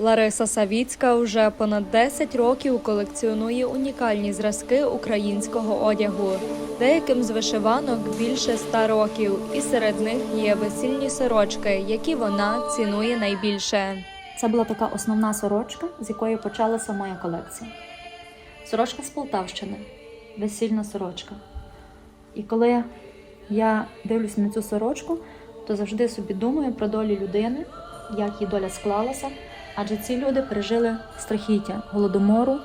Лариса Савіцька вже понад 10 років колекціонує унікальні зразки українського одягу. Деяким з вишиванок більше 100 років, і серед них є весільні сорочки, які вона цінує найбільше. Це була така основна сорочка, з якої почалася моя колекція. Сорочка з Полтавщини, весільна сорочка. І коли я дивлюсь на цю сорочку, то завжди собі думаю про долю людини, як її доля склалася, адже ці люди пережили страхіття голодомору,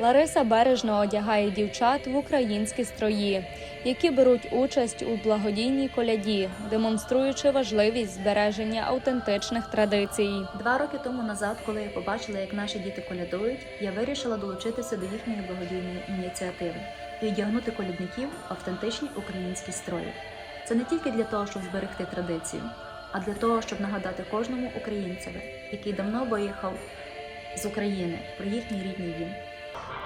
Лариса бережно одягає дівчат в українські строї, які беруть участь у благодійній коляді, демонструючи важливість збереження автентичних традицій. Два роки тому назад, коли я побачила, як наші діти колядують, я вирішила долучитися до їхньої благодійної ініціативи і одягнути колядників в автентичні українські строї. Це не тільки для того, щоб зберегти традицію, а для того, щоб нагадати кожному українцеві, який давно виїхав з України про їхній рідний дім.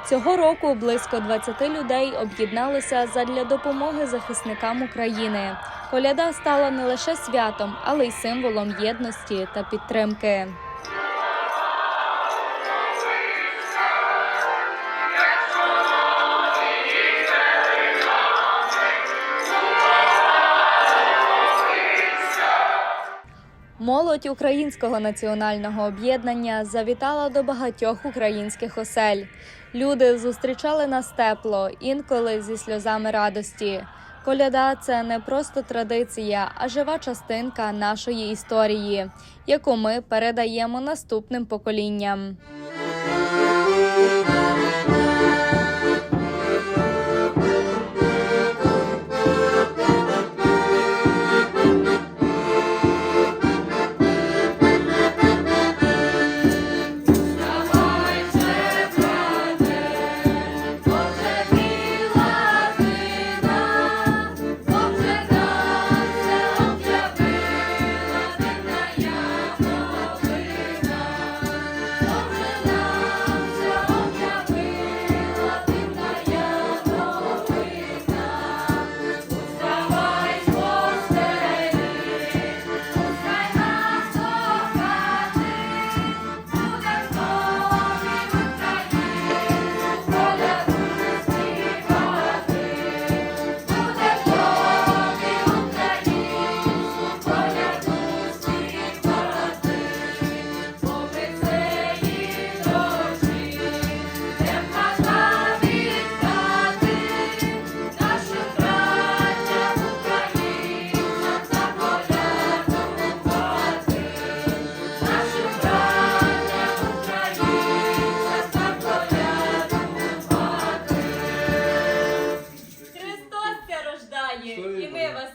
Цього року близько 20 людей об'єдналися задля допомоги захисникам України. Коляда стала не лише святом, але й символом єдності та підтримки. Молодь українського національного об'єднання завітала до багатьох українських осель. Люди зустрічали нас тепло, інколи зі сльозами радості. Коляда це не просто традиція, а жива частинка нашої історії, яку ми передаємо наступним поколінням.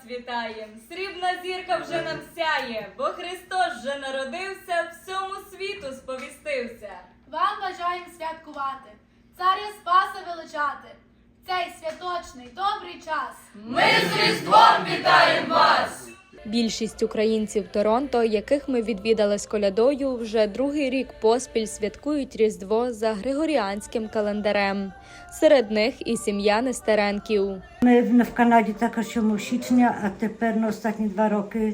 Вітаємо. Срібна зірка вже нам сяє, бо Христос вже народився, всьому світу сповістився. Вам бажаємо святкувати, царя Спаса величати. Цей святочний добрий час. Ми з Різдвом вітаємо вас! Більшість українців Торонто, яких ми відвідали з колядою, вже другий рік поспіль святкують Різдво за григоріанським календарем. Серед них і сім'я Нестеренків. Ми в Канаді також 7 січня, а тепер на останні два роки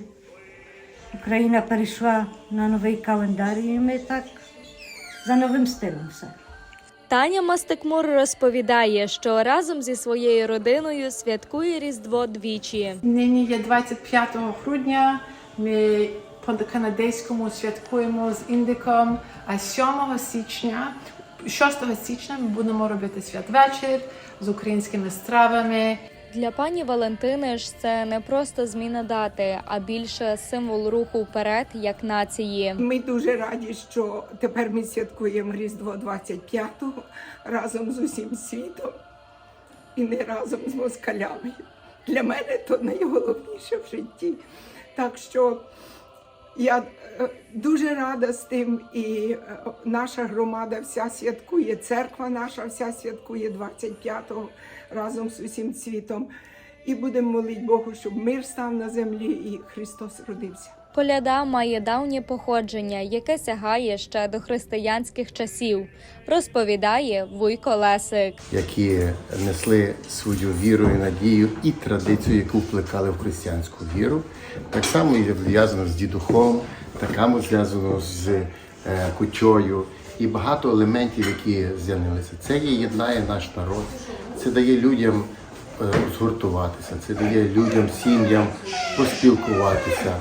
Україна перейшла на новий календар, і ми так за новим стилем все. Таня Мастикмур розповідає, що разом зі своєю родиною святкує Різдво двічі. Нині є 25 грудня. Ми по канадському святкуємо з індиком. А 7 січня, 6 січня ми будемо робити святвечір з українськими стравами. Для пані Валентини ж це не просто зміна дати, а більше символ руху вперед як нації. Ми дуже раді, що тепер ми святкуємо Різдво 25-го разом з усім світом і не разом з москалями. Для мене то найголовніше в житті. Так що я е, дуже рада з тим, і е, наша громада вся святкує, церква наша вся святкує 25-го разом з усім світом. І будемо молити Богу, щоб мир став на землі і Христос родився. Коляда має давнє походження, яке сягає ще до християнських часів, розповідає Вуйко Лесик. які несли свою віру і надію і традицію, яку вплекали в християнську віру. Так само і зв'язано з дідухом, так само зв'язано з е, кучою і багато елементів, які з'явилися. Це є єднає наш народ, це дає людям е, згуртуватися, це дає людям, сім'ям поспілкуватися.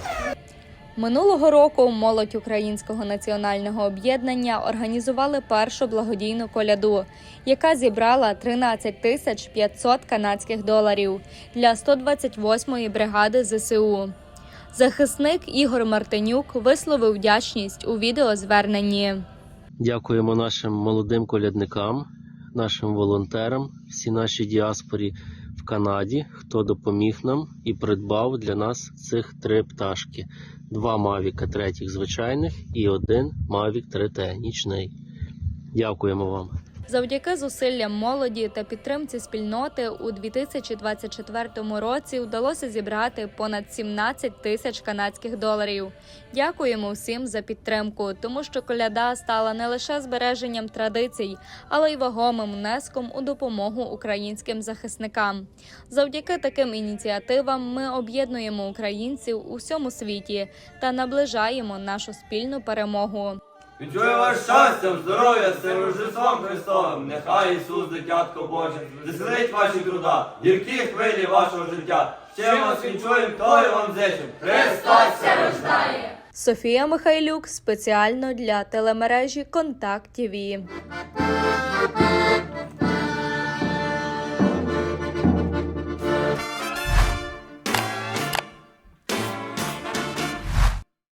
Минулого року молодь Українського національного об'єднання організували першу благодійну коляду, яка зібрала 13 тисяч 500 канадських доларів для 128-ї бригади ЗСУ. Захисник Ігор Мартинюк висловив вдячність у відеозверненні. Дякуємо нашим молодим колядникам, нашим волонтерам, всій нашій діаспорі в Канаді, хто допоміг нам і придбав для нас цих три пташки: два Мавіка третіх звичайних і один Мавік 3Т нічний. Дякуємо вам. Завдяки зусиллям молоді та підтримці спільноти у 2024 році вдалося зібрати понад 17 тисяч канадських доларів. Дякуємо всім за підтримку, тому що коляда стала не лише збереженням традицій, але й вагомим внеском у допомогу українським захисникам. Завдяки таким ініціативам ми об'єднуємо українців у всьому світі та наближаємо нашу спільну перемогу. Відчую вас щастям, здоров'я, з цим Рождеством Христовим. Нехай Ісус, дитятко Боже, заселить ваші труда, гіркі хвилі вашого життя. Ще вас відчуємо, то і вам зичим. Христос ся рождає! Софія Михайлюк спеціально для телемережі Контакт ТІВІ.